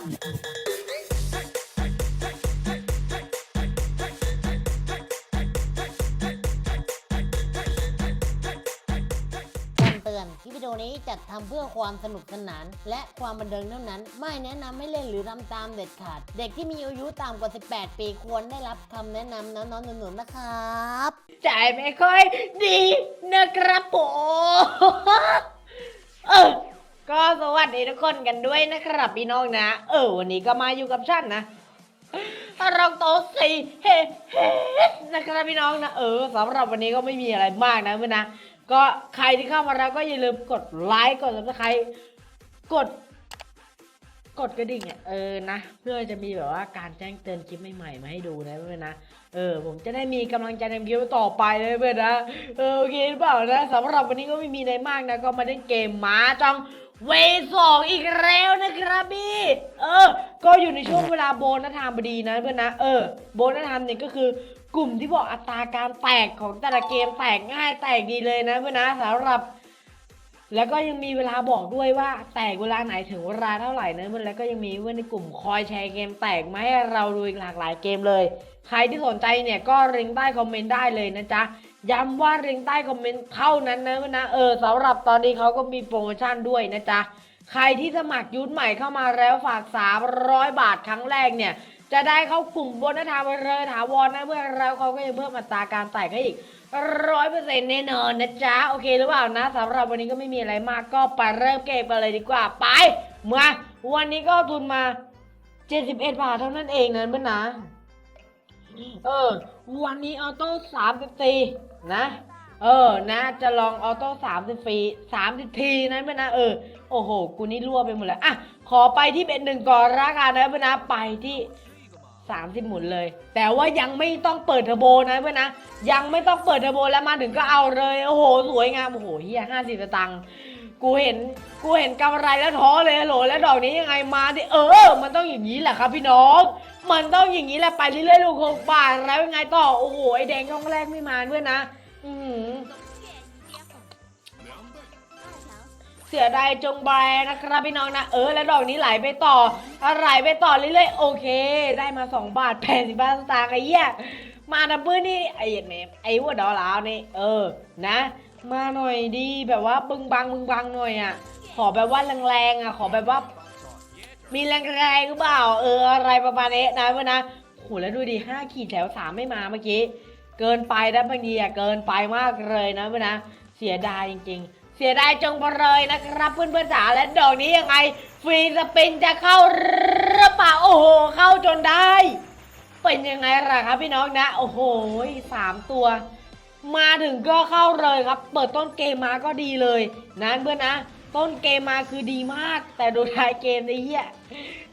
เตือนคลิปวิดีโอนี้จัดทำเพื่อความสนุกสนาน และความบันเทิงเท่านั้น ไม่แนะนำให้เล่นหรือทำตามเด็ดขาด เด็กที่มีอายุต่ำกว่า 18 ปีควรได้รับคำแนะนำน้องๆหนูๆนะครับใจไม่ค่อยดีนะครับผม เออ ก็สวัสดีทุกคนกันด้วยนะครับพี่น้องนะ เออวันนี้ก็มาอยู่กับฉันนะรองโตะสี่เฮ้นะครับพี่น้องนะเออสำหรับวันนี้ก็ไม่มีอะไรมากนะเพื่อนนะก็ใครที่เข้ามาแล้วก็อย่าลืมกดไลค์กด subscribe กด กดกระดิ่งอะเออนะ เพื่อจะมีแบบว่าการแจ้งเตือนคลิปใหม่ๆมาให้ดูนะเพื่อนนะเออผมจะได้มีกำลังใจในคลิปต่อไปเลยเพื่อนนะเออโอเคหรือเปล่านะสำหรับวันนี้ก็ไม่มีอะไรมากนะก็มาเล่นเกมหมาจอง เวสองอีกแล้วนะครับพี่เออ ก็อยู่ในช่วงเวลาโบนัสไทม์พอดีนะเพื่อนนะ เออ โบนัสไทม์เนี่ยก็คือกลุ่มที่บอกอัตราการแตกของแต่ละเกมแตกง่ายแตกดีเลยนะเพื่อนนะสำหรับ แล้วก็ยังมีเวลาบอกด้วยว่า แตกเวลาไหนถึงเวลาเท่าไหร่นะมันแล้วก็ยังมีเพื่อนในกลุ่มคอยแชร์เกมแตกมาให้เราดูอีกหลากหลายเกมเลย ใครที่สนใจเนี่ยก็เริงใต้คอมเมนต์ได้เลยนะจ๊ะ ย้ำว่าเริงใต้คอมเมนต์เท่านั้นนะเพื่อนนะเออสำหรับตอนนี้เขาก็มีโปรโมชั่นด้วยนะจ๊ะ ใครที่สมัครยุทธใหม่เข้ามาแล้วฝาก 300 บาทครั้งแรกเนี่ย จะได้เข้ากลุ่มบนทามเลยถาวรนะเพื่อนแล้วเขาก็ยังเพิ่มอัตราการแตกให้อีกร้อยเปอร์เซ็นต์แน่นอนนะจ๊ะ โอเคหรือเปล่านะสำหรับวันนี้ก็ไม่มีอะไรมากก็ไปเริ่มเกมกันเลยดีกว่าไปมาวันนี้ก็ทุนมา 71 บาทเท่านั้นเองนะเพื่อนนะ เออ วันนี้ออโต้สามสิบตี นะ เออ นะ จะลองออโต้สามสิบฟีสามสิบทีนะเพื่อนนะเออ โอ้โห กูนี่รั่วไปหมดเลยอะ ขอไปที่เป็นหนึ่งก่อนละกันนะเพื่อนนะ ไปที่30หมุนเลย แต่ว่ายังไม่ต้องเปิดเทอร์โบนะเพื่อนนะ ยังไม่ต้องเปิดเทอร์โบแล้วมาถึงก็เอาเลย โอ้โห สวยงาม โอ้โหเฮียห้าสิบตังค์กูเห็น กูเห็นกำไรแล้วท้อเลยโหลแล้วดอกนี้ยังไงมาดิ เออ มันต้องอย่างนี้แหละครับพี่น้อง มันต้องอย่างนี้แหละไปเรื่อยๆลูกหกบาทแล้วยังไงต่อโอ้โหไอแดงช่องแรกไม่มาด้วยนะ อือหือเสียดายจงแบรนะครับพี่น้องนะ เออแล้วดอกนี้ไหลไปต่อไหลไปต่อเรื่อยๆโอเค ได้มา 2 บาทแปดสิบบาทสตางค์ไอ้เหี้ยมาดับเบิลนี่ไอ้เหี้ยแม่ไอ้หัวดอลลาวนี่เออนะ มาหน่อยดีแบบว่าบึงบังบึงบังหน่อยอะขอแบบว่าแรงๆอะขอแบบว่า มีแรงๆหรือเปล่า เออ อะไรประมาณนี้นะเพื่อนนะโหแล้วดูดิห้าขีดแถวสามไม่มาเมื่อกี้ เกินไปนะบางทีอะเกินไปมากเลยนะเพื่อนนะ เสียดายจริง ๆเสียดายจงเบเลยนะครับเพื่อนเพื่อนๆจ๋าและดอกนี้ยังไง ฟรีสปินจะเข้าหรือเปล่าโอ้โห เข้าจนได้ เป็นยังไงล่ะครับพี่น้องนะ โอ้โหสามตัว มาถึงก็เข้าเลยครับ เปิดต้นเกมมาก็ดีเลยนะเพื่อนนะ ต้นเกมมาคือดีมาก แต่ดูท้ายเกมไอ้เหี้ย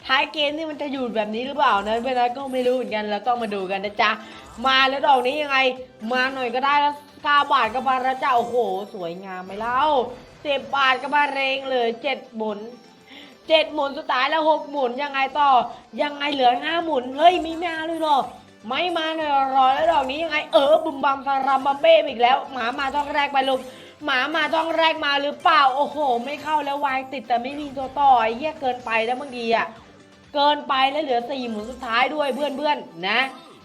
ท้ายเกมนี่มันจะอยู่แบบนี้หรือเปล่านะเพื่อนนะก็ไม่รู้เหมือนกันเราต้องมาดูกันนะจ๊ะมาแล้วดอกนี้ยังไง มาหน่อยก็ได้แล้วกาบาทก็มาแล้วจ้าโอ้โห สวยงามไหมเล่าสิบบาทก็มาเรงเลยเจ็ดหมุนเจ็ดหมุนสุดท้ายแล้วหกหมุนยังไงต่อ ยังไงเหลือห้าหมุนเฮ้ยไม่มาเลยหรอไม่มาเลยรอแล้วดอกนี้ยังไงเออบุมบัมซารัมบัมเบ้อีกแล้วหมามาท้องแรกไปลุก หมามาท้องแรกมาหรือเปล่า โอ้โห ไม่เข้าแล้ววายติดแต่ไม่มีตัวต่อไอ้เหี้ยเกินไปแล้วบางทีอะ เกินไปแล้วเหลือสี่หมุนสุดท้ายด้วยเพื่อนๆนะ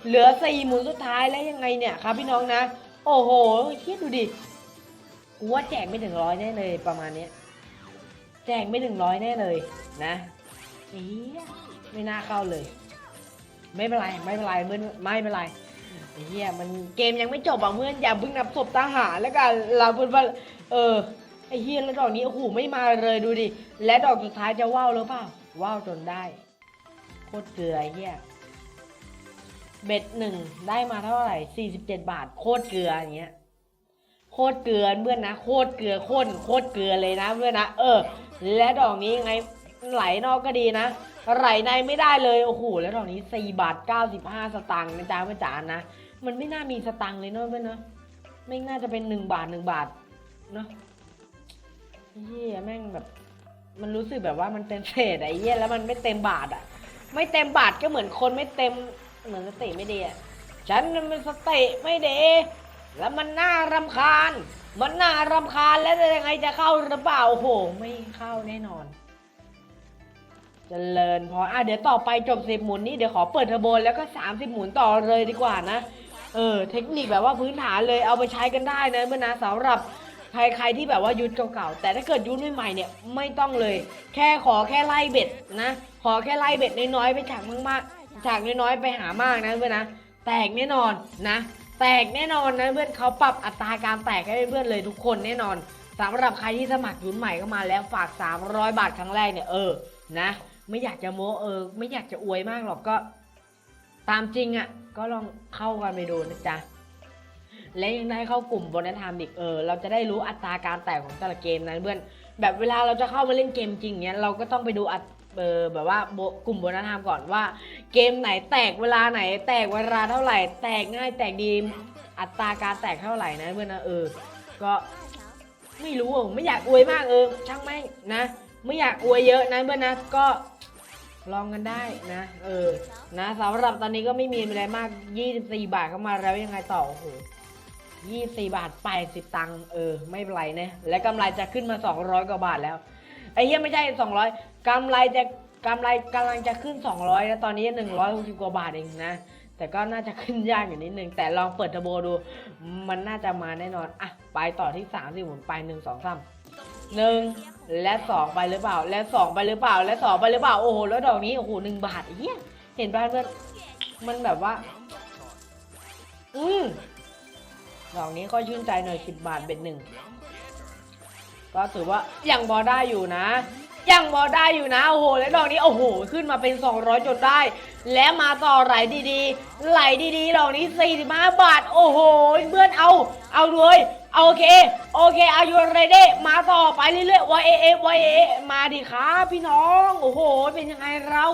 เหลือสี่หมุนสุดท้ายแล้วยังไงเนี่ยครับพี่น้องนะ โอ้โหคิดดูดิกูว่าแจกไม่ถึงร้อยแน่เลยประมาณเนี้ยแจกไม่ถึงร้อยแน่เลยนะอียไม่น่าเข้าเลย ไม่เป็นไรไม่เป็นไรเพื่อไม่เป็นไร ไอ้เหี้ยมันเกมยังไม่จบอะเพื่อนอย่าเพิ่งนับศพทหารแล้วกันเราเพื่อนว่าเออไอ้เหี้ยแล้วดอกนี้โอ้โหไม่มาเลยดูดิและดอกสุดท้ายจะว่าวหรือเปล่าว่าวจนได้โคตรเกลือไอ้เหี้ยเบ็ดหนึ่งได้มาเท่าไหร่ 47 บาท โคตรเกลืออย่างเงี้ย โคตรเกลือเพื่อนนะ โคตรเกลือโคตรโคตรเกลือเลยนะเพื่อนนะ เออ และดอกนี้ยังไงไหลนอกก็ดีนะ ไหลในไม่ได้เลย โอ้โห แล้วดอกนี้4บาท95สตางค์นะจ๊ะเพื่จ๋านะ มันไม่น่ามีสตังค์เลยเนาะเพื่อนเนาะ ไม่น่าจะเป็น1บาท1บาทเนาะเฮียแม่งแบบ มันรู้สึกแบบว่ามันเป็นเศษไอ้เหี้ยแล้วมันไม่เต็มบาทอะไม่เต็มบาทก็เหมือนคนไม่เต็มเหมือนสติไม่ดีอะ ฉันมันสติไม่ดีแล้วมันน่ารำคาญ มันน่ารำคาญแล้วยังไงจะเข้าหรือเปล่าโอ้โห ไม่เข้าแน่นอน เจริญพออะเดี๋ยวต่อไปจบสิบหมุนนี้เดี๋ยวขอเปิดเทอร์โบแล้วก็สามสิบหมุนต่อเลยดีกว่านะ เออ เทคนิคแบบว่าพื้นฐานเลยเอาไปใช้กันได้นะเมื่อนะสำหรับใครใครที่แบบว่ายุทธเก่าๆ แต่ถ้าเกิดยุทธใหม่ๆเนี่ยไม่ต้องเลย แค่ขอแค่ไล่เบ็ดนะ ขอแค่ไล่เบ็ดน้อยๆไปฉากมากๆฉากน้อยๆไปหามากนะเพื่อนนะ แตกแน่นอนนะ แตกแน่นอนนะเพื่อนเขาปรับอัตราการแตกให้เพื่อนเลยทุกคนแน่นอนสำหรับใครที่สมัครยุนใหม่เข้ามาแล้วฝาก 300 บาทครั้งแรกเนี่ยเออนะ ไม่อยากจะโม้เออ ไม่อยากจะอวยมากหรอกก็ ตามจริงอะ่ะ ก็ลองเข้ากันไปดูนะจ๊ะ และยังได้เข้ากลุ่มบนัสไทม์อีกเออ เราจะได้รู้อัตราการแตกของแต่ละเกมนะเพื่อน แบบเวลาเราจะเข้ามาเล่นเกมจริงเนี้ยเราก็ต้องไปดูอัตเออแบบว่าโบกลุ่มบนัสไทม์ก่อนว่า เกมไหนแตกเวลาไหน แตกเวลาเท่าไหร่ แตกง่ายแตกดีอัตราการแตกเท่าไหร่นะเพื่อนนะเออ ก็ไม่รู้อะไม่อยากอวยมากเออช่างแม่งนะ ไม่อยากอวยเยอะนะเพื่อนนะก็ ลองกันได้นะ เออ นะสำหรับตอนนี้ก็ไม่มีอะไรมาก 24 บาทเข้ามาแล้วยังไงต่อโอ้โห24 บาท 80 ตังค์เออ ไม่เป็นไรนะ และกำไรจะขึ้นมา 200 กว่าบาทแล้ว ไอ้เหี้ยไม่ใช่ 200กำไรจะกำไรกำลังจะขึ้น 200แล้วตอนนี้ 160 กว่าบาทเองนะ แต่ก็น่าจะขึ้นยากอยู่นิดนึง แต่ลองเปิดทอร์โบดู มันน่าจะมาแน่นอน อะ ไปต่อที่3สิหมุนไป 1 2 3 1 และ2ไปหรือเปล่า และ2ไปหรือเปล่า และ2ไปหรือเปล่า โอ้โห แล้วดอกนี้ โอ้โห1บาทเหี้ยเห็นป่ะเพื่อน มันแบบว่า อืมดอกนี้ก็ชื่นใจหน่อย10บบาทเบ็ดหนึ่ง ก็ถือว่ายังพอได้อยู่นะ ยังพอได้อยู่นะ โอ้โห แล้วดอกนี้ โอ้โห ขึ้นมาเป็น 200 จนได้ และมาต่อไหลดีๆ ไหลดีๆ ดอกนี้ 45 บาท โอ้โห เพื่อนเอา เอาเลย โอเค โอเคอายุเรเดมาต่อไปเรื่อยๆวายเอเอวายเอมาดิครับพี่น้อง โอ้โห เป็นยังไงเรา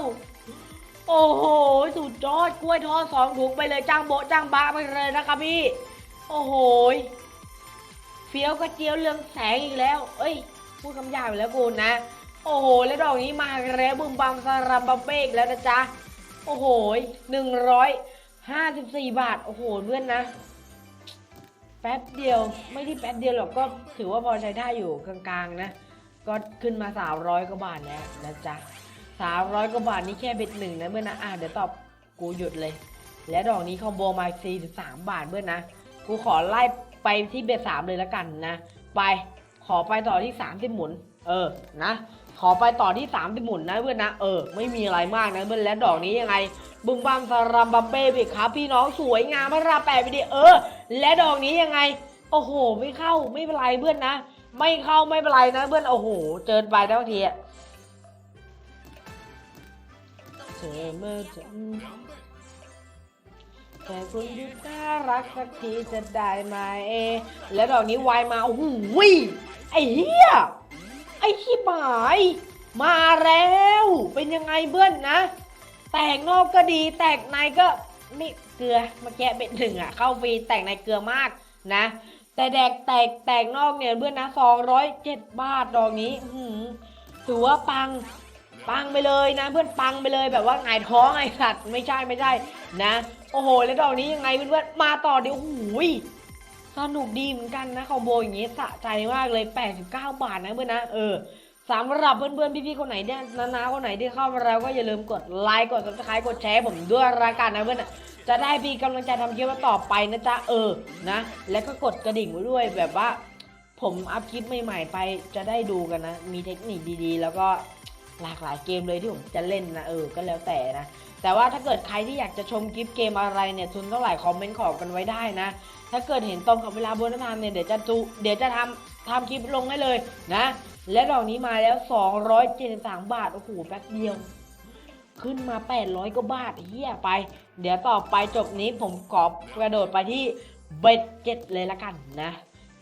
โอ้โห สุดยอดกล้วยทอดสองถุงไปเลยจ้างโบจ้างบ้าไปเลยนะครับพี่ โอ้โห เฟี้ยวกระเจียวเรืองแสงอีกแล้ว เอ้ย พูดคำหยาบไปแล้วกูนะ โอ้โห แล้วดอกนี้มาแล้วบึมบัมสรัมบัมเบกแล้วนะจ๊ะ โอ้โหหนึ่งร้อยห้าสิบสี่บาท โอ้โหเพื่อนนะ แป๊บเดียวไม่ได้แป๊บเดียวหรอกก็ถือว่าพอใช้ได้อยู่กลางๆนะ ก็ขึ้นมาสามร้อยกว่าบาทแล้วนะจ๊ะสามร้อยกว่าบาทนี่แค่เบ็ดหนึ่งนะเพื่อนนะอะเดี๋ยวตอบกูหยุดเลย และดอกนี้คอมโบมาสี่สิบามบาทเพื่อนนะ กูขอไล่ไปที่เบ็ดสามเลยแล้วกันนะ ไปขอไปต่อที่สามสิบหมุน เออนะ ขอไปต่อที่สามหมุนนะเพื่อนนะเออไม่มีอะไรมากนะเพื่อนและดอกนี้ยังไงบึงบัมสรัมบัมเบ้บิครับพี่น้องสวยงามพระราแปดไปดิเออ และดอกนี้ยังไง โอ้โห ไม่เข้าไม่เป็นไรเพื่อนนะ ไม่เข้าไม่เป็นไรนะเพื่อนโอ้โหเจอไปแล้วทีอะเธอเมื่อจะแต่คุณยุดน่ารักสักทีจะได้ไหมแล้วดอกนี้วายมาโอ้โหไอ้เหี้ย ไอ้ขี้หมาย มาแล้ว เป็นยังไงเพื่อนนะ แตกนอกก็ดีแตกในก็ไม่เกลือเมาแกะเป็นหนึ่งอะเข้าฟรีแตกในเกลือมากนะ แต่แดกแตกแตกนอกเนี่ยเพื่อนนะสองร้อยเจ็ดบาทดอกนี้หือถือว่าปังปังไปเลยนะเพื่อนปังไปเลยแบบว่าหงายท้องไอ้สัตว์ไม่ใช่ไม่ใช่นะ โอ้โห แล้วดอกนี้ยังไงเพื่อนๆมาต่อเดี๋ยวโอ้ย สนุกดีเหมือนกันนะคอมโบอย่างงี้สะใจมากเลย 89 บาทนะเพื่อนนะเออสำหรับเพื่อนๆ พี่ๆ คนไหนเนี่ยนาๆคนไหนที่เข้ามาแล้วก็อย่าลืมกดไลค์กด subscribe กดแชร์ผมด้วยละกันนะเพื่อนจะได้มีกำลังใจทำคลิปต่อไปนะจ๊ะเออนะ แล้วก็กดกระดิ่งไว้ด้วยแบบว่า ผมอัพคลิปใหม่ๆ ไปจะได้ดูกันนะ มีเทคนิคดีๆ แล้วก็หลากหลายเกมเลยที่ผมจะเล่นนะเออก็แล้วแต่นะ แต่ว่าถ้าเกิดใครที่อยากจะชมคลิปเกมอะไรเนี่ยทุนเท่าไหร่คอมเมนต์ขอกันไว้ได้นะ ถ้าเกิดเห็นตรงกับเวลาบนัสไทม์เนี่ยเดี๋ยวจะจูเดี๋ยวจะทำทำคลิปลงให้เลยนะ และดอกนี้มาแล้ว 273 บาท โอ้โหแป๊บเดียว ขึ้นมา 800กว่าบาทเฮียไป เดี๋ยวต่อไปจบนี้ผมขอกระโดดไปที่เบ็ดเจ็ดเลยละกันนะ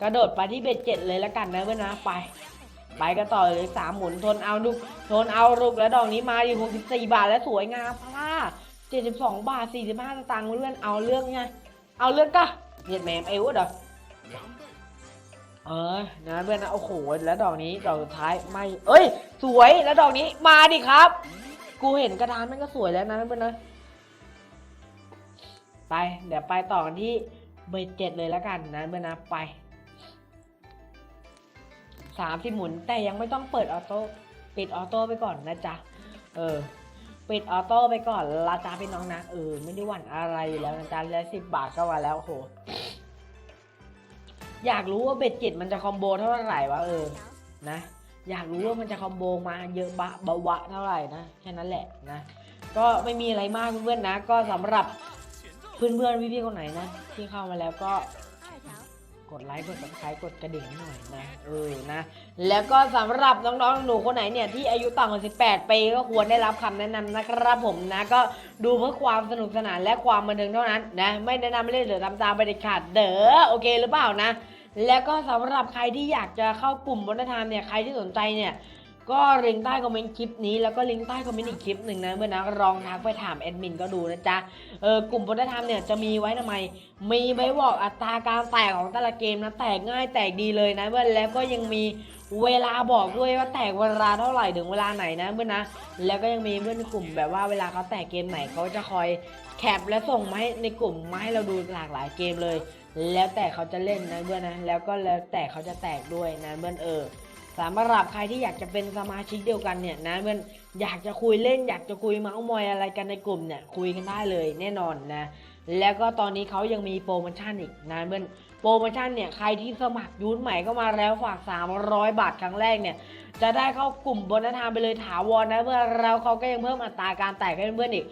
กระโดดไปที่เบ็ดเจ็ดเลยละกันนะเพื่อนนะไป ไปกันต่อเลยสามหมุนทนเอาลูกทนเอาลูกแล้วดอกนี้มาอยู่64บาทแล้วสวยงามพล่า72บาท45สตางค์เลื่อนเอาเรื่องไงเอาเรื่องก็เหยียดแหมมเอวเด้อเออนะเพื่อนนะโอ้โหแล้วดอกนี้ดอกสุดท้ายไม่ เอ้ย สวยแล้วดอกนี้มาดิครับ กูเห็นกระดานมันก็สวยแล้วนะเพื่อนนะไป เดี๋ยวไปต่อกันที่เบอร์เจ็ดเลยแล้วกันนะเพื่อนนะไป สามสิบหมุน แต่ยังไม่ต้องเปิดออโต้ปิดออโต้ไปก่อนนะจ๊ะ เออ ปิดออโต้ไปก่อนลาจ้าพี่น้องนะ เออ ไม่ได้หวั่นอะไรอยู่แล้วนะจ๊ะแล้วสิบบาทก็มาแล้วโห อยากรู้ว่าเบ็ดเจ็ดมันจะคอมโบเท่าไหร่วะเออ นะ อยากรู้ว่ามันจะคอมโบมาเยอะบะบะวะเท่าไหร่นะ แค่นั้นแหละนะ ก็ไม่มีอะไรมากเพื่อนๆนะ ก็สำหรับเพื่อนๆพี่ๆคนไหนนะที่เข้ามาแล้วก็ กดไลค์กด subscribe กดกระดิ่งให้หน่อยนะเออนะ แล้วก็สำหรับน้องๆหนูคนไหนเนี่ยที่อายุต่ำกว่า 18 ปีก็ควรได้รับคำแนะนำนะครับผมนะ ก็ดูเพื่อความสนุกสนานและความบันเทิงเท่านั้นนะไม่แนะนำไม่เล่นหรือทำตามไปเด็ดขาดเด้อโอเคหรือเปล่านะ แล้วก็สำหรับใครที่อยากจะเข้ากลุ่มวัฒนธรรมเนี่ยใครที่สนใจเนี่ย ก็ลิงก์ใต้คอมเมนต์คลิปนี้แล้วก็ลิงก์ใต้คอมเมนต์อีกคลิปหนึ่งนะเมื่อนะลองทักไปถามแอดมินก็ดูนะจ๊ะเออกลุ่มวัฒนธรรมเนี่ยจะมีไว้ทำไม มีไว้บอกอัตราการแตกของแต่ละเกมนะแตกง่ายแตกดีเลยนะเพื่อนแล้วก็ยังมีเวลาบอกด้วยว่าแตกเวลาเท่าไหร่ถึงเวลาไหนนะเพื่อนนะ แล้วก็ยังมีเพื่อนในกลุ่มแบบว่าเวลาเขาแตกเกมไหนเขาจะคอยแคปและส่งมาให้ในกลุ่มมาให้เราดูหลากหลายเกมเลย แล้วแต่เขาจะเล่นนะเพื่อนนะ แล้วก็แล้วแต่เขาจะแตกด้วยนะเพื่อนเออ สำหรับใครที่อยากจะเป็นสมาชิกเดียวกันเนี่ยนะมันอยากจะคุยเล่น อยากจะคุยเมาส์มอยอะไรกันในกลุ่มเนี่ยคุยกันได้เลยแน่นอนนะแล้วก็ตอนนี้เขายังมีโปรโมชั่นอีกนะเพื่อนโปรโมชั่นเนี่ยใครที่สมัครยูนใหม่เข้ามาแล้วฝาก 300 บาทครั้งแรกเนี่ยจะได้เข้ากลุ่มบนทางไปเลยถาวรนะเพื่อนแล้วเขาก็ยังเพิ่มอัตราการแตกให้เพื่อนอีก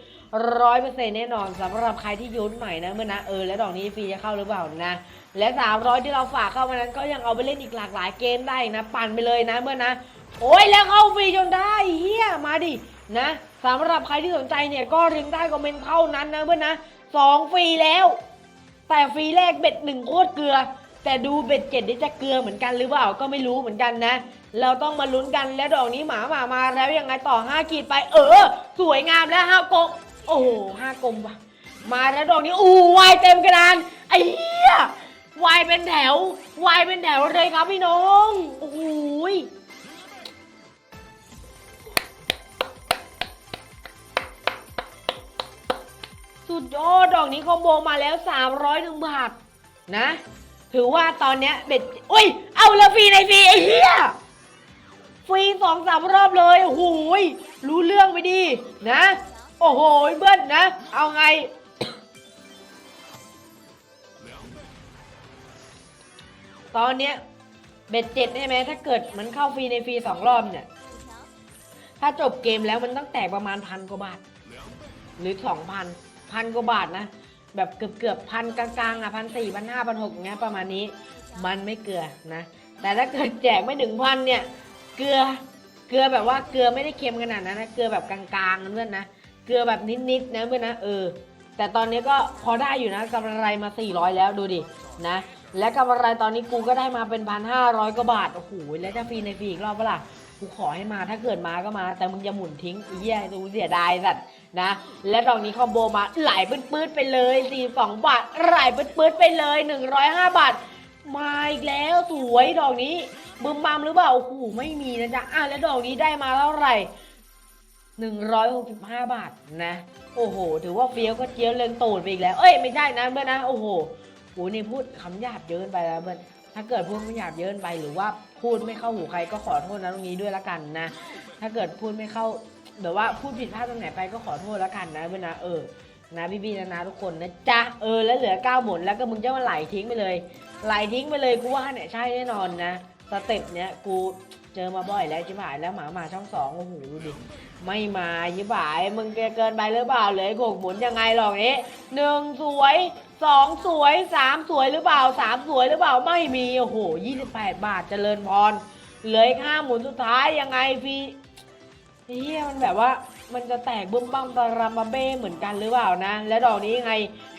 ร้อยเปอร์เซ็นต์แน่นอนสำหรับใครที่ยูนใหม่นะเพื่อนนะเออแล้วดอกนี้ฟรีจะเข้าหรือเปล่านะ และ 300 ที่เราฝากเข้ามานั้นก็ยังเอาไปเล่นอีกหลากหลายเกมได้นะ ปั่นไปเลยนะเมื่อนะ โอ้ยแล้วเข้าฟรีจนได้เฮียมาดินะสำหรับใครที่สนใจเนี่ยก็ลิงก์ใต้คอมเมนต์เท่านั้นนะเพื่อนนะสองฟรีแล้ว แต่ฟรีแรกเบ็ดหนึ่งโคตรเกลือ แต่ดูเบ็ดเจ็ดนี่จะเกลือเหมือนกันหรือเปล่าก็ไม่รู้เหมือนกันนะ เราต้องมาลุ้นกันแล้วดอกนี้หมาหมามาแล้วยังไงต่อห้าขีดไป เออ สวยงามแล้วห้ากลมโอ้โหห้ากลมว่ะ มาแล้วดอกนี้อู้วายเต็มกระดานไอ้เหี้ย วายเป็นแถว วายเป็นแถวเลยครับพี่น้อง โอ้โหยสุดยอดดอกนี้คอมโบมาแล้ว 300หนึ่งบาท นะ ถือว่าตอนเนี้ยเบ็ดอุ้ย เอาแล้วฟรีในฟรีไอ้เหี้ย ฟรีสองสามรอบเลย โอ้โหยรู้เรื่องไปดี นะ โอ้โหเบิ้ลนะ เอาไง ตอนเนี้ยเบ็ดเจ็ดใช่ไหมถ้าเกิดมันเข้าฟรีในฟรีสองรอบเนี่ย ถ้าจบเกมแล้วมันต้องแตกประมาณพันกว่าบาท หรือสองพันพันกว่าบาทนะ แบบเกือบเกือบพันกลางๆอะพันสี่พันห้าพันหกเงี้ยประมาณนี้มันไม่เกลือนะ แต่ถ้าเกิดแจกไม่ถึงพันเนี่ย เกลือเกลือแบบว่าเกลือไม่ได้เค็มขนาดนั้นนะเกลือแบบกลางๆนะเพื่อนนะเกลือแบบนิดๆนะเพื่อนนะเออแต่ตอนนี้ก็พอได้อยู่นะกำไรมา 400 แล้วดูดินะ และกำไรตอนนี้กูก็ได้มาเป็นพันห้าร้อยกว่าบาท โอ้โห แล้วจะฟรีในฟรีอีกรอบเปล่ากูขอให้มาถ้าเกิดมาก็มา แต่มึงอย่าหมุนทิ้งเหี้ยดูเสียดายสัตว์นะ และดอกนี้คอมโบมาไหลปื๊ดๆไปเลย42บาทไหลปื๊ดๆไปเลย 105 บาท มาอีกแล้วสวยดอกนี้บึมบัมหรือเปล่าโอ้โหไม่มีนะจ๊ะอะแล้วดอกนี้ได้มาเท่าไหร่165 บาทนะ โอ้โห ถือว่าเฟี้ยวก็เจียวเล็งตูดไปอีกแล้ว เอ้ย ไม่ใช่นะเพื่อนนะ โอ้โห โหนี่พูดคำหยาบเยินไปแล้วเพื่อนถ้าเกิดพูดคำหยาบเยินไปหรือว่าพูดไม่เข้าหูใครก็ขอโทษนะตรงนี้ด้วยละกันนะ ถ้าเกิดพูดไม่เข้าแบบว่าพูดผิดพลาดตรงไหนไปก็ขอโทษละกันนะเพื่อนนะเออนะพี่ๆนะนะทุกคนนะจ๊ะเออแล้วเหลือเก้าหมุนแล้วก็มึงจะมาไหลทิ้งไปเลย ไหลทิ้งไปเลยกูว่าเนี่ยใช่แน่นอนนะสเต็ปเนี้ยกูเจอมาบ่อยแล้วชิบหายแล้วหมามาช่องสองโอ้โหดูดิไม่มาชิบหายมึงเกินไปหรือเปล่าเลยหกหมุนยังไงหรอกนี้หนึ่งสวย สองสวยสามสวยหรือเปล่าสามสวยหรือเปล่าไม่มีโอ้โหยี่สิบแปดบาทเจริญพรเหลืออีกห้าหมุนสุดท้ายยังไงพี่เฮียมันแบบว่ามันจะแตกบึ้มบ้ามตารามาเบ้เหมือนกันหรือเปล่านะ แล้วดอกนี้ยังไง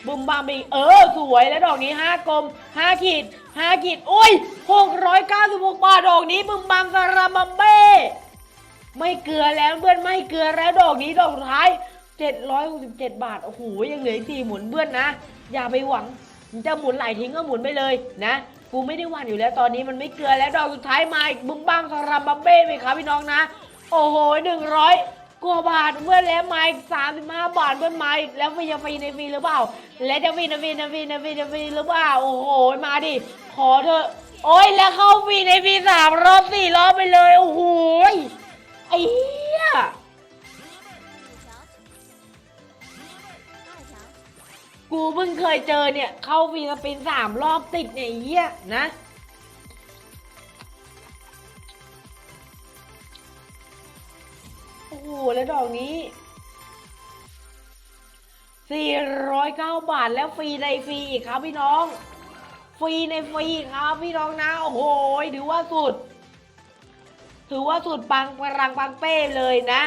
บึ้มบ้ามไปอีเออสวยแล้วดอกนี้ห้ากลมห้าขีดห้าขีดโอ้ยหกร้อยเก้าสิบหกบาทดอกนี้บึ้มบ้ามตารามาเบ้ไม่เกลือแล้วเพื่อนไม่เกลือแล้วดอกนี้ดอกสุดท้าย767บเจ็ดบาทโอ้โหยังเหลือสี่หมุนเพื่อนนะ อย่าไปหวังจะหมุนไหลทิ้งก็หมุนไปเลยนะ กูไม่ได้หวันอยู่แล้วตอนนี้มันไม่เกลือแล้วดอกสุดท้ายมาอีกบึ้มบ้างสรัมบัมเบ้ไหมครับพี่น้องนะ โอ้โหหนึ่งร้อยกว่าบาทเพื่อแล้วมาอีกสามสิบห้าบาทเพื่อมาอีกแล้วฟรีจะฟรีในฟรีหรือเปล่า และจะฟรีในฟรีในฟรีในฟรีในฟรีหรือเปล่าโอ้โหมาดิขอเถอะโอ้ยแล้วเข้าฟรีในฟรีสามรอบสี่รอบไปเลยโอ้โหไอ้เหี้ย กูเพิ่งเคยเจอเนี่ย เข้าฟรีสปินสามรอบติดเนี่ยไอ้เหี้ยนะ โอ้โห แล้วดอกนี้ 409 บาทแล้วฟรีในฟรีอีกครับพี่น้อง ฟรีในฟรีครับพี่น้องนะ โอ้โห ถือว่าสุด ถือว่าสุดปังปรังปังเป้เลยนะ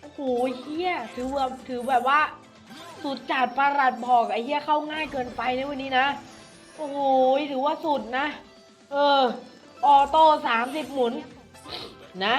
โอ้โหเฮียถือว่าถือแบบว่า สุดจัดประหลัดบอกไอ้เฮียเข้าง่ายเกินไปในวันนี้นะ โอ้โหถือว่าสุดนะ เออ ออโต้สามสิบหมุน นะ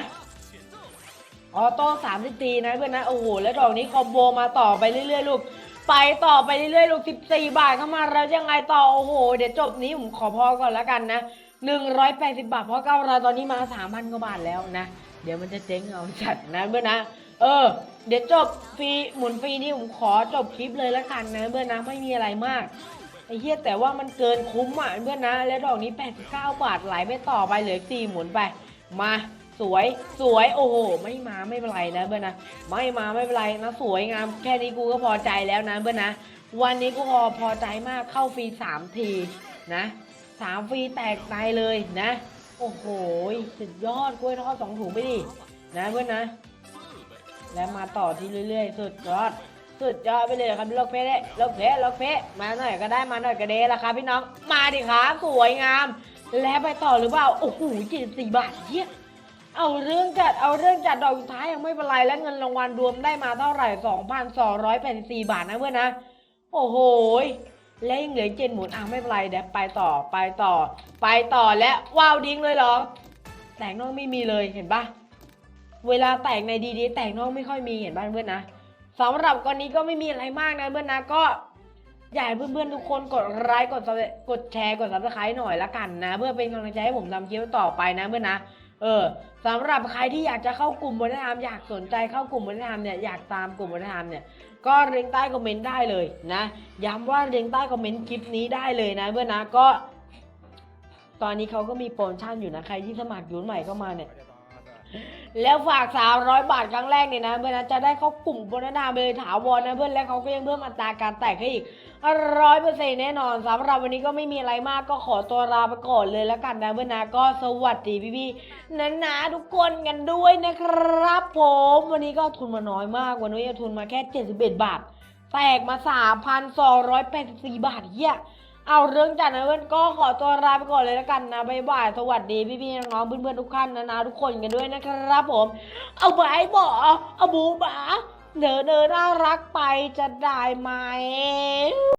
ออโต้สามสิบตีนะเพื่อนนะ โอ้โห แล้วดอกนี้คอมโบมาต่อไปเรื่อยๆลูก ไปต่อไปเรื่อยๆลูกสิบสี่บาทเข้ามาแล้วยังไงต่อ โอ้โห เดี๋ยวจบนี้ผมขอพอก่อนแล้วกันนะหนึ่งร้อยแปดสิบบาท เพราะเก้าเราตอนนี้มาสามพันกว่าบาทแล้วนะ เดี๋ยวมันจะเจ๊งเอาจัดนะเพื่อนนะ เออ เดี๋ยวจบฟรีหมุนฟรีนี่ผมขอจบคลิปเลยล้วกันนะเพื่อนนะไม่มีอะไรมากไอ้เหี้ยแต่ว่ามันเกินคุ้มอะเพื่อนนะ แล้วดอกนี้ 89 บาทไหลไปต่อไปเหลือสี่หมุนไป มาสวยสวยโอ้โหไม่มาไม่เป็นไรนะเพื่อนนะ ไม่มาไม่เป็นไรนะสวยงามแค่นี้กูก็พอใจแล้วนะเพื่อนนะ วันนี้กูพอพอใจมากเข้าฟรีสามทีนะสามฟรีแตกตายเลยนะ โอ้โหสุดยอดกล้วยทอดสองถุงไปดินะเพื่อนนะ แล้วมาต่อที่เรื่อยๆ สุดยอด สุดยอดไปเลยครับโลกเพชรเนี่ยโลกเพชรโลกเพชรมาหน่อยก็ได้มาหน่อยก็เดละครับพี่น้อง มาดิครับสวยงาม แล้วไปต่อหรือเปล่า โอ้โห74บาทเยี่ยเอาเรื่องจัดเอาเรื่องจัดดอกสุดท้ายยังไม่เป็นไรและเงินรางวัลรวมได้มาเท่าไหร่2,284บาทนะเพื่อนนะ โอ้โหและยังเหลือเจ็ดหมุนอะไม่เป็นไรเดี๋ยวไปต่อไปต่อ ไปต่อและว้าวดิ้งเลยเหรอแตกนอกไม่มีเลยเห็นปะ เวลาแตกในดีดีแตกนอกไม่ค่อยมีเห็นบ้านเพื่อนนะสำหรับกรณีก็ไม่มีอะไรมากนะเพื่อนนะก็อยากให้เพื่อนๆทุกคนกดไลค์กดกดแชร์กดซับสไครต์หน่อยละกันนะ เพื่อเป็นกำลังใจให้ผมทำคลิปต่อไปนะเพื่อนนะเออสำหรับใครที่อยากจะเข้ากลุ่มวัฒนธรรมอยากสนใจเข้ากลุ่มวัฒนธรรมเนี่ยอยากตามกลุ่มวัฒนธรรมเนี่ยก็เรียงใต้คอมเมนต์ได้เลยนะย้ำว่าเรียงใต้คอมเมนต์คลิปนี้ได้เลยนะเพื่อนนะก็ ตอนนี้เขาก็มีโปรโมชั่นอยู่นะใครที่สมัครยูนใหม่เข้ามาเนี่ย แล้วฝาก 300 บาทครั้งแรกเนี่ยนะเพื่อนนะจะได้เข้ากลุ่มบนนาไปเลถาวรนะเพื่อนและเขาก็ยังเพิ่มอัตราการแตกให้อีกร้อยเปอร์เซ็นต์แน่นอนสำหรับวันนี้ก็ไม่มีอะไรมากก็ขอตัวลาไปก่อนเลยแล้วกันนะเพื่อนนะก็สวัสดีพี่ๆนันนะทุกคนกันด้วยนะครับ ผม วันนี้ก็ทุนมาน้อยมากวันนี้ทุนมาแค่ 71 บาทแตกมา 3,284 บาทเฮีย เอาเรื่องจากนั้นเพื่อนก็ขอตัวลาไปก่อนเลยแล้วกันนะบ๊ายบายสวัสดีพี่ๆน้องๆเพื่อนๆทุกท่านนะนะทุกคนกันด้วยนะครับผม เอาไปบอกเอาบูบาเดินเดินน่ารักไปจะได้ไหม